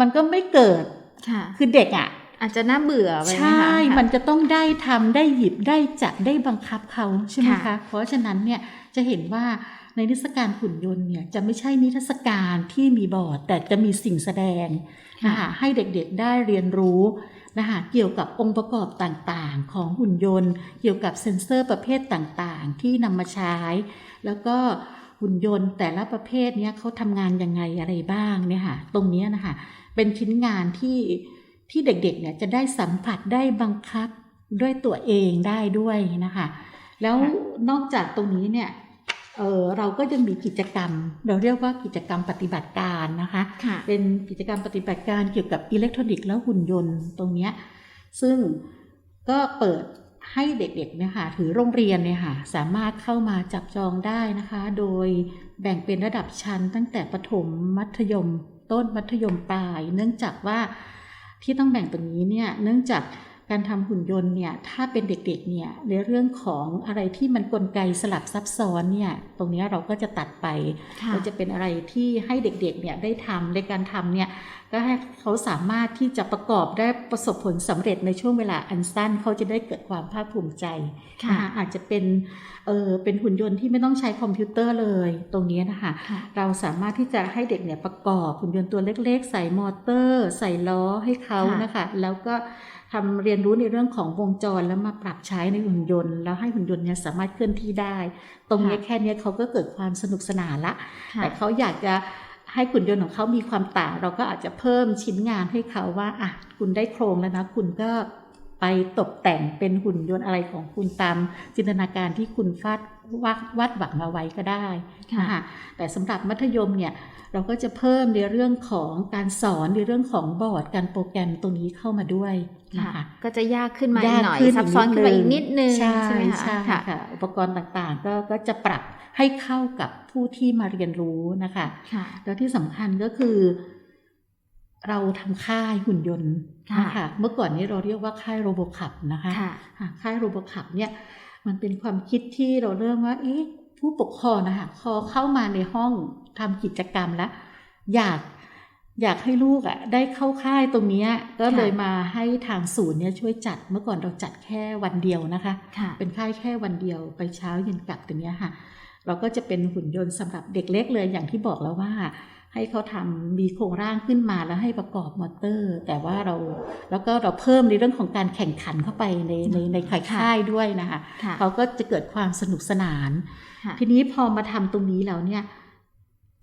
[SPEAKER 3] มันก็ไม่เกิด
[SPEAKER 2] ค่ะ
[SPEAKER 3] คือเด็กอะ
[SPEAKER 2] อาจจะน่าเบื่อไปไหม
[SPEAKER 3] ใช่
[SPEAKER 2] คะ
[SPEAKER 3] มันจะต้องได้ทำได้หยิบได้จับได้บังคับเขาใช่ไหม
[SPEAKER 2] ค่ะ
[SPEAKER 3] คะ เพราะฉะนั้นเนี่ยจะเห็นว่าในนิทรรศการหุ่นยนต์เนี่ยจะไม่ใช่นิทรรศการที่มีบอร์ด แต่จะมีสิ่งแสดงนะคะให้เด็กๆได้เรียนรู้นะคะเกี่ยวกับองค์ประกอบต่างๆ ของหุ่นยนต์ เกี่ยวกับเซ็นเซอร์ประเภทต่างๆ ที่นำมาใช้ แล้วก็ หุ่นยนต์ แต่ละประเภทเนี้ยเขาทำงานยังไงอะไรบ้างเนี่ยค่ะ ตรงเนี้ยนะคะเป็นชิ้นงานที่ที่เด็กๆเนี่ยจะได้สัมผัสได้บังคับด้วยตัวเองได้ด้วยนะคะ แล้ว
[SPEAKER 2] ค่ะ
[SPEAKER 3] นอกจากตรงนี้เนี่ยเออเราก็จะมีกิจกรรม เราเรียกว่ากิจกรรมปฏิบัติการนะคะ
[SPEAKER 2] ค่ะ
[SPEAKER 3] เป็นกิจกรรมปฏิบัติการเกี่ยวกับอิเล็กทรอนิกส์และหุ่นยนต์ตรงเนี้ยซึ่งก็เปิด ให้เด็กๆเนี่ยค่ะถือโรงเรียนเนี่ยค่ะสามารถเข้ามาจับจองได้นะคะ โดยแบ่งเป็นระดับชั้นตั้งแต่ประถมมัธยม ต้นมัธยมปลาย เนื่องจากว่าที่ต้องแบ่งตรงนี้เนี่ยเนื่องจาก การทำหุ่นยนต์เนี่ยถ้าเป็นเด็กๆเนี่ยในเรื่องของอะไรที่มันกลไกสลับซับซ้อนเนี่ยตรงเนี้ยเราก็จะตัดไป
[SPEAKER 2] ค่ะ
[SPEAKER 3] เราจะเป็นอะไรที่ให้เด็กๆเนี่ยได้ทำในการทำเนี่ยก็ให้เขาสามารถที่จะประกอบได้ประสบผลสำเร็จในช่วงเวลาอันสั้นเขาจะได้เกิดความภาคภูมิใจ
[SPEAKER 2] ค่ะ
[SPEAKER 3] นะคะอาจจะเป็นเออเป็นหุ่นยนต์ที่ไม่ต้องใช้คอมพิวเตอร์เลย ตรงนี้นะคะ
[SPEAKER 2] ค่ะ
[SPEAKER 3] เราสามารถที่จะให้เด็กเนี่ยประกอบหุ่นยนต์ตัวเล็ก ๆ ใส่มอเตอร์ ใส่ล้อให้เขา
[SPEAKER 2] ค่ะ
[SPEAKER 3] นะคะ แล้วก็ ทำเรียนรู้ในเรื่องของวงจรแล้วมาปรับใช้ในหุ่นยนต์ แล้วให้หุ่นยนต์เนี่ยสามารถเคลื่อนที่ได้ ตรงนี้แค่เนี้ยเขาก็เกิดความสนุกสนานละ
[SPEAKER 2] ค่ะ
[SPEAKER 3] แต่เขาอยากจะให้หุ่นยนต์ของเขามีความต่าง เราก็อาจจะเพิ่มชิ้นงานให้เขาว่าอะคุณได้โครงแล้วนะคุณก็ ไปตกแต่งเป็นหุ่นยนต์อะไรของคุณตามจินตนาการที่คุณฟาดวาดวาดหวังเอาไว้ก็ได้
[SPEAKER 2] ค่ะ
[SPEAKER 3] นะคะแต่สำหรับมัธยมเนี่ยเราก็จะเพิ่มในเรื่องของการสอนในเรื่องของบอร์ดการโปรแกรมตรงนี้เข้ามาด้วยนะ
[SPEAKER 2] ค่ะ
[SPEAKER 3] คะ
[SPEAKER 2] ก็จะยากขึ้นมาอีกหน่อย
[SPEAKER 3] ขึ้
[SPEAKER 2] ซับซ้อนขึ้นมาอีกนิดนึง
[SPEAKER 3] ใช่
[SPEAKER 2] ใช่ไหมคะ
[SPEAKER 3] ใช่
[SPEAKER 2] ค่ะ
[SPEAKER 3] ค่ะอุปกรณ์ต่างๆ ก็ก็จะปรับให้เข้ากับผู้ที่มาเรียนรู้นะคะ
[SPEAKER 2] ค่ะ
[SPEAKER 3] แล้วที่สำคัญก็คือ เราทำค่ายหุ่นยนต์
[SPEAKER 2] ค่ะ
[SPEAKER 3] นะคะเมื่อก่อนนี้เราเรียกว่าค่ายโรบอคับนะคะ
[SPEAKER 2] ค่ะ
[SPEAKER 3] ค่ะค่ายโรบอคับเนี่ยมันเป็นความคิดที่เราเริ่มว่า เอ๊ะผู้ปกครองนะคะพอเข้ามาในห้องทำกิจกรรมแล้วอยากอยากให้ลูกอะ่ะได้เข้าค่ายตรงเนี้ยก็เลยมาให้ทางศูนย์เนี่ยช่วยจัดเมื่อก่อนเราจัดแค่วันเดียวนะคะ
[SPEAKER 2] ค่ะ
[SPEAKER 3] เป็นค่ายแค่วันเดียวไปเช้าเย็นกลับตรงเนี้ยค่ะ เราก็จะเป็นหุ่นยนต์สำหรับเด็กเล็กเลยอย่างที่บอกแล้วว่า ให้เขาทำมีโครงร่างขึ้นมาแล้วให้ประกอบมอเตอร์ แต่ว่าเราแล้วก็เราเพิ่มในเรื่องของการแข่งขันเข้าไปในในในค่ายค่ายด้วยนะคะ
[SPEAKER 2] ค่ะ
[SPEAKER 3] เขาก็จะเกิดความสนุกสนาน
[SPEAKER 2] ค่ะ
[SPEAKER 3] ทีนี้พอมาทำตรงนี้แล้วเนี่ย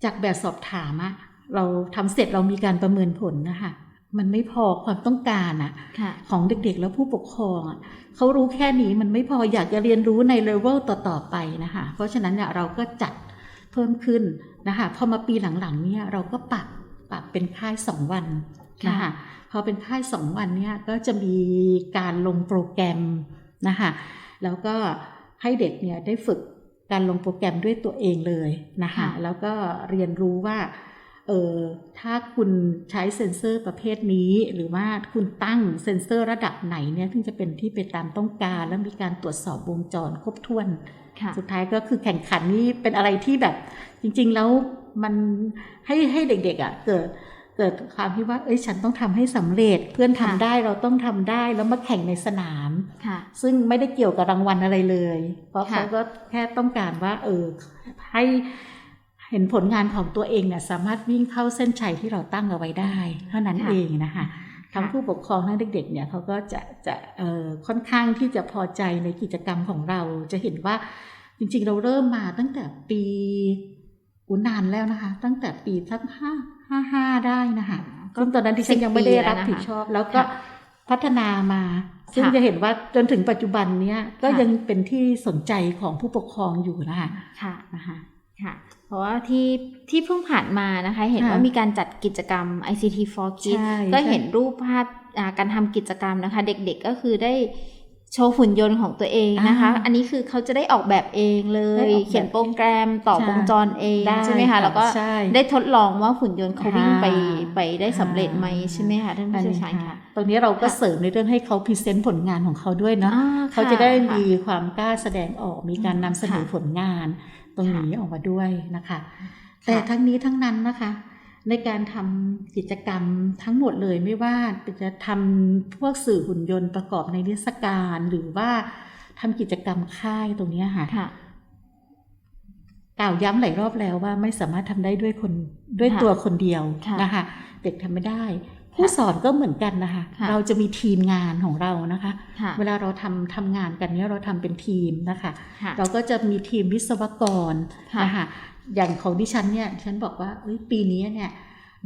[SPEAKER 3] จากแบบสอบถามอะเราทำเสร็จเรามีการประเมินผลนะคะมันไม่พอความต้องการอะ
[SPEAKER 2] ค่ะ
[SPEAKER 3] ของเด็กๆแล้วผู้ปกครองอะเขารู้แค่นี้มันไม่พออยากจะเรียนรู้ในเลเวลต่อๆไปนะคะเพราะฉะนั้นเนี่ยเราก็จัด เพิ่มขึ้นนะคะพอมาปีหลังๆเนี่ยเราก็ปรับปรับเป็นค่ายสองวันนะคะ
[SPEAKER 2] ค่ะ
[SPEAKER 3] พอเป็นค่ายสองวันเนี่ยก็จะมีการลงโปรแกรมนะคะแล้วก็ให้เด็กเนี่ยได้ฝึกการลงโปรแกรมด้วยตัวเองเลยนะคะ
[SPEAKER 2] ค่ะ
[SPEAKER 3] แล้วก็เรียนรู้ว่าเออถ้าคุณใช้เซ็นเซอร์ประเภทนี้หรือว่าคุณตั้งเซ็นเซอร์ระดับไหนเนี่ยถึงจะเป็นที่ไปตามต้องการ แล้วมีการตรวจสอบวงจรครบถ้วน
[SPEAKER 2] ค่ะ
[SPEAKER 3] สุดท้ายก็คือแข่งขันนี่เป็นอะไรที่แบบ จริง ๆ แล้วมันให้ให้เด็ก ๆอะเกิดเกิดความที่ว่าเอ้ยฉันต้องทำให้สำเร็จ เพื่อนทำ
[SPEAKER 2] ค่ะ
[SPEAKER 3] ได้เราต้องทำได้แล้วมาแข่งในสนาม
[SPEAKER 2] ค่ะ
[SPEAKER 3] ซึ่งไม่ได้เกี่ยวกับรางวัลอะไรเลย เพราะ
[SPEAKER 2] ค่ะ
[SPEAKER 3] เขาก็แค่ต้องการว่า เออให้เห็นผลงานของตัวเองเนี่ยสามารถวิ่งเข้าเส้นชัยที่เราตั้งเอาไว้ได้ เท่านั้นเองนะคะ ทั้งผู้ปกครองทั้งเด็กๆเนี่ยเขาก็จะจะเอ่อค่อนข้างที่จะพอใจในกิจกรรมของเราจะเห็นว่าจริงๆ เราเริ่มมาตั้งแต่ปีอุยนานแล้วนะคะ ตั้งแต่ปีทั้งห้าห้าห้าได้นะคะ
[SPEAKER 2] ก็
[SPEAKER 3] ซึ่งตอนนั้นที่ฉันยังไม่ได้รับผิดชอบ แล้วก็
[SPEAKER 2] ค่ะ
[SPEAKER 3] พัฒนามา ซึ่ง
[SPEAKER 2] ค่ะ
[SPEAKER 3] จะเห็นว่าจนถึงปัจจุบันเนี้ยก็
[SPEAKER 2] ค่ะ
[SPEAKER 3] ยังเป็นที่สนใจของผู้ปกครองอยู่นะคะ
[SPEAKER 2] ค่ะ
[SPEAKER 3] นะคะ
[SPEAKER 2] ค่ะ เพราะว่าที่ที่เพิ่งผ่านมานะคะ เห็น
[SPEAKER 3] ค่ะ
[SPEAKER 2] ว่ามีการจัดกิจกรรม ICT for Kids
[SPEAKER 3] ใช่
[SPEAKER 2] ก็
[SPEAKER 3] ใช่
[SPEAKER 2] เห็นรูปภาพอ่าการทำกิจกรรมนะคะ เด็กๆก็คือได้โชว์หุ่นยนต์ของตัวเองนะคะ
[SPEAKER 3] อ่า
[SPEAKER 2] อันนี้คือเขาจะได้ออกแบบเองเล
[SPEAKER 3] ได้
[SPEAKER 2] ย
[SPEAKER 3] ออกแบบ
[SPEAKER 2] เขียนโปรแกรมต่อ
[SPEAKER 3] ใช่
[SPEAKER 2] วงจรเอง
[SPEAKER 3] ได้
[SPEAKER 2] ใช่ไหมคะ
[SPEAKER 3] ค่ะ
[SPEAKER 2] แล้วก็
[SPEAKER 3] ใช่
[SPEAKER 2] ได้ทดลองว่าหุ่นยนต์เขาวิ่งไป
[SPEAKER 3] อ่า
[SPEAKER 2] ไปได้สำเร็จไหม
[SPEAKER 3] อ่า
[SPEAKER 2] ใช่ไหมคะท่านผู้เชี่ยวชาญค่ะ
[SPEAKER 3] ตรงนี้เราก็
[SPEAKER 2] ค่ะ
[SPEAKER 3] เสริมในเรื่องให้เขาพรีเซนต์ผลงานของเขาด้วยเนาะ
[SPEAKER 2] อ่
[SPEAKER 3] เขาจะได้
[SPEAKER 2] ค่
[SPEAKER 3] มีความกล้าแสดงออก มีการนำเสนอ
[SPEAKER 2] ค่ะ
[SPEAKER 3] ผลงาน ตรงนี้ออกมาด้วยนะคะ แต่ทั้งนี้ทั้งนั้นนะคะ ในการทำกิจกรรมทั้งหมดเลยไม่ว่าจะทำพวกสื่อหุ่นยนต์ประกอบในนิทรรศการหรือว่าทำกิจกรรมค่ายตรงเนี้ยค่ะ
[SPEAKER 2] ค่ะ
[SPEAKER 3] กล่าวย้ำหลายรอบแล้วว่าไม่สามารถทำได้ด้วยคนด้วย
[SPEAKER 2] ค่ะ
[SPEAKER 3] ตัวคนเดียว
[SPEAKER 2] ค่ะ
[SPEAKER 3] นะคะ เด็กทำไม่ได้ ผู้สอนก็เหมือนกันนะคะ
[SPEAKER 2] ค่ะ
[SPEAKER 3] เราจะมีทีมงานของเรานะคะ
[SPEAKER 2] ค่ะ
[SPEAKER 3] เวลาเราทำทำงานกันเนี้ยเราทำเป็นทีมนะคะ
[SPEAKER 2] ค่ะ
[SPEAKER 3] เราก็จะมีทีมวิศวกร
[SPEAKER 2] ค่ะ
[SPEAKER 3] นะคะอย่างของดิฉันเนี่ยดิฉันบอกว่าเอ้ยปีนี้เนี่ย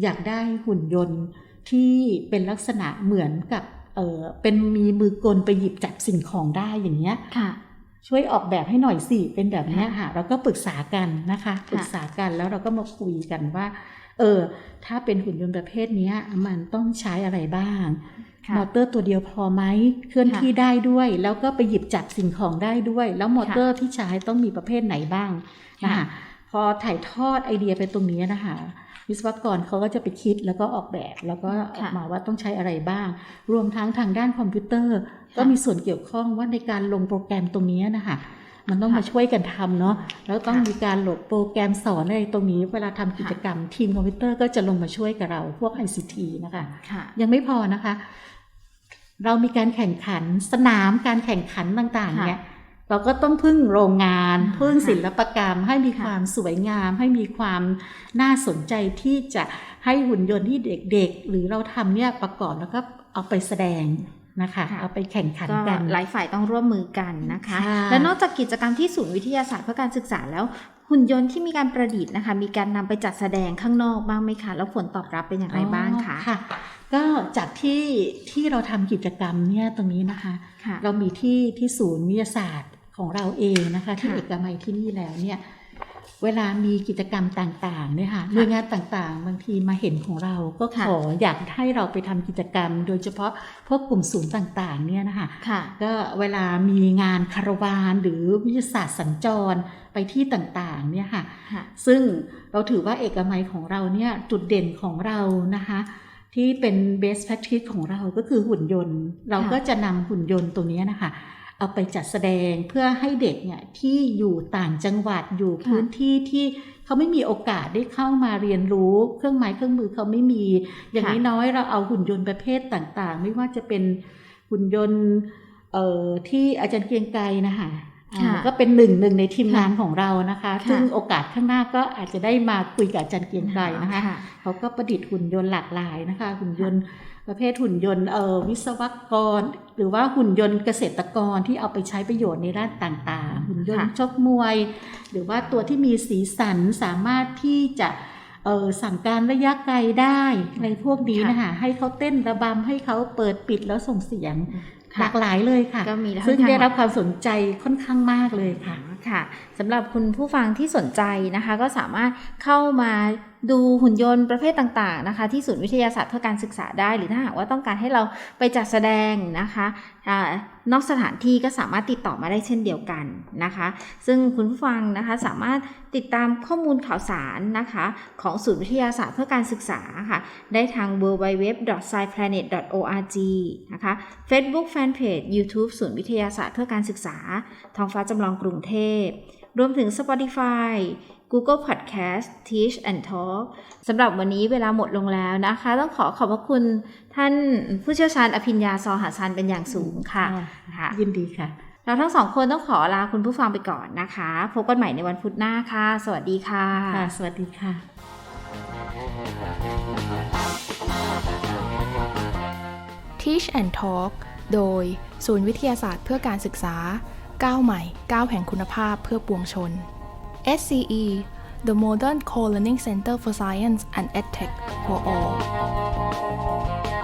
[SPEAKER 3] อยากได้หุ่นยนต์ที่เป็นลักษณะเหมือนกับเออเป็นมีมือกลไปหยิบจับสิ่งของได้อย่างเงี้ย
[SPEAKER 2] ค่ะ
[SPEAKER 3] ช่วยออกแบบให้หน่อยสิเป็นแบบเนี้ย
[SPEAKER 2] ค่ะ
[SPEAKER 3] ค่ะ เราก็ปรึกษากันนะคะ
[SPEAKER 2] ค่ะ
[SPEAKER 3] ปรึกษากันแล้วเราก็มาคุยกันว่า เออ ถ้าเป็นหุ่นยนต์ประเภทเนี้ยมันต้องใช้อะไรบ้าง
[SPEAKER 2] ค่ะ
[SPEAKER 3] มอเตอร์ตัวเดียวพอไหมเคลื่อน
[SPEAKER 2] ค่ะ
[SPEAKER 3] ที่ได้ด้วย แล้วก็ไปหยิบจับสิ่งของได้ด้วย แล้วมอเตอร์ที่ใช้ต้องมีประเภทไหนบ้างนะคะ
[SPEAKER 2] ค่ะ
[SPEAKER 3] พอถ่ายทอดไอเดียไปตรงนี้นะคะวิศวกรเขาก็จะไปคิดแล้วก็ออกแบบแล้วก็ออกมาว่าต้องใช้อะไรบ้าง รวมทั้งทางด้านคอมพิวเตอร์ ก็มีส่วนเกี่ยวข้องว่าในการลงโปรแกรมตรงนี้นะคะ มันต้อง
[SPEAKER 2] ค่ะ
[SPEAKER 3] มาช่วยกันทำเนาะแล้วต้อง
[SPEAKER 2] ค่ะ
[SPEAKER 3] มีการโหลดโปรแกรมสอนอะไรตรงนี้ เวลาทำกิจกรรมทีมคอมพิวเตอร์ก็จะลงมาช่วยกับเราพวก ICT นะคะ
[SPEAKER 2] ค่ะ
[SPEAKER 3] ยังไม่พอนะคะ เรามีการแข่งขันสนามการแข่งขันต่างๆ
[SPEAKER 2] ค่ะ
[SPEAKER 3] เนี่ยเราก็ต้องพึ่งโรงงาน
[SPEAKER 2] อ่า
[SPEAKER 3] พึ่งศิลปกรรม ให้มี
[SPEAKER 2] ค่ะ
[SPEAKER 3] ความสวยงาม ให้มีความน่าสนใจที่จะให้หุ่นยนต์ที่เด็กๆ หรือเราทำเนี่ยประกอบแล้วก็เอาไปแสดง นะคะ
[SPEAKER 2] ค่ะ
[SPEAKER 3] เอาไปแข่งขัน
[SPEAKER 2] ก็
[SPEAKER 3] กัน
[SPEAKER 2] หลายฝ่ายต้องร่วมมือกันนะคะ
[SPEAKER 3] ค่ะ
[SPEAKER 2] และนอกจากกิจกรรมที่ศูนย์วิทยาศาสตร์เพื่อการศึกษาแล้วหุ่นยนต์ที่มีการประดิษฐ์นะคะ มีการนำไปจัดแสดงข้างนอกบ้างไหมคะ แล้วผลตอบรับเป็นอย่างไรบ้างคะ
[SPEAKER 3] อ๋อค่ะ ก็จากที่ที่เราทำกิจกรรมเนี่ยตรงนี้นะคะ
[SPEAKER 2] ค่ะ
[SPEAKER 3] เรามีที่ที่ศูนย์วิทยาศาสตร์ของเราเองนะคะ ที่
[SPEAKER 2] ค่ะ
[SPEAKER 3] เอกมัยที่นี่แล้วเนี่ย เวลามีกิจกรรมต่างๆเนี่ยค่ะ
[SPEAKER 2] ค่ะ
[SPEAKER 3] หน่วยงานต่างๆ บางทีมาเห็นของเราก็
[SPEAKER 2] ค่ะ
[SPEAKER 3] ขออยากให้เราไปทำกิจกรรม โดยเฉพาะพวกกลุ่มศูนย์ต่างๆเนี่ยนะคะ
[SPEAKER 2] ค่ะ
[SPEAKER 3] ก็เวลามีงานคาราวานหรือวิทยาศาสตร์สัญจรไปที่ต่างๆเนี่ยค่ะ
[SPEAKER 2] ค่ะ
[SPEAKER 3] ซึ่งเราถือว่าเอกมัยของเราเนี่ยจุดเด่นของเรานะคะที่เป็น best practice ของเราก็คือหุ่นยนต์ เราก็จะนำหุ่นยนต์ตรงเนี้ยนะคะ เอาไปจัดแสดงเพื่อให้เด็กเนี่ยที่อยู่ต่างจังหวัดอยู่พื้นที่ที่เขาไม่มีโอกาสได้เข้ามาเรียนรู้ เครื่องไม้เครื่องมือเขาไม่มี อย่าง
[SPEAKER 2] ค่ะ
[SPEAKER 3] น้อยๆเราเอาหุ่นยนต์ประเภทต่างๆ ไม่ว่าจะเป็นหุ่นยนต์เอ่อที่อาจารย์เกรียงไกรนะคะอ่า
[SPEAKER 2] ค่ะ
[SPEAKER 3] ก็เป็นหนึ่งหนึ่งในทีมงานของเรานะคะ
[SPEAKER 2] ค่ะ
[SPEAKER 3] ซึ่งโอกาสข้างหน้าก็อาจจะได้มาคุยกับอาจารย์เกรียงไกรนะคะ
[SPEAKER 2] ค่ะ
[SPEAKER 3] เขาก็ประดิษฐ์หุ่นยนต์หลากหลายนะคะ หุ่นยนต์ ประเภทหุ่นยนต์เอ่อวิศวกร หรือว่าหุ่นยนต์เกษตรกรที่เอาไปใช้ประโยชน์ในด้านต่างๆ หุ่นยนต์
[SPEAKER 2] ค่ะ
[SPEAKER 3] ชกมวย หรือว่าตัวที่มีสีสันสามารถที่จะเออสั่งการระยะไกลได้ในพวกนี้นะคะให้เขาเต้นระบำให้เขาเปิดปิดแล้วส่งเสียงห
[SPEAKER 2] ค่ะ
[SPEAKER 3] ลากหลายเลยค่ะ
[SPEAKER 2] ก็มี
[SPEAKER 3] ซึ่ง
[SPEAKER 2] ทั้ง
[SPEAKER 3] ได้รับความสนใจค่อนข้างมากเลยค่ะ
[SPEAKER 2] ค่ะสำหรับคุณผู้ฟังที่สนใจนะคะ ก็สามารถเข้ามา ดูหุ่นยนต์ประเภทต่างๆนะคะ ที่ศูนย์วิทยาศาสตร์เพื่อการศึกษาได้ หรือถ้าหากว่าต้องการให้เราไปจัดแสดงนะคะอนอกสถานที่ก็สามารถติดต่อมาได้เช่นเดียวกันนะคะ ซึ่งคุณผู้ฟังนะคะสามารถติดตามข้อมูลข่าวสารนะคะ ของศูนย์วิทยาศาสตร์เพื่อการศึกษาค่ะ ได้ทาง www.sciplanet.org นะคะ Facebook Fanpage YouTube ศูนย์วิทยาศาสตร์เพื่อการศึกษา ท้องฟ้าจำลองกรุงเทพ รวมถึง Spotify Google Podcast Teach and Talk สำหรับวันนี้เวลาหมดลงแล้วนะคะ ต้องขอขอบพระคุณท่านผู้เชี่ยวชาญอภิญญาซอหาซันเป็นอย่างสูงค่ะค่ะ
[SPEAKER 3] ยินดีค่ะ
[SPEAKER 2] เราทั้งสองคนต้องขอลาคุณผู้ฟังไปก่อนนะคะ พบกันใหม่ในวันพุธหน้าค่ะ สวัสดีค่ะ
[SPEAKER 3] ค่ะสวัสดีค่ะ
[SPEAKER 1] Teach and Talk โดย ศูนย์วิทยาศาสตร์เพื่อการศึกษาก้าวใหม่ก้าวแห่งคุณภาพเพื่อปวงชน SCE The Modern Co-Learning Center for Science and EdTech for All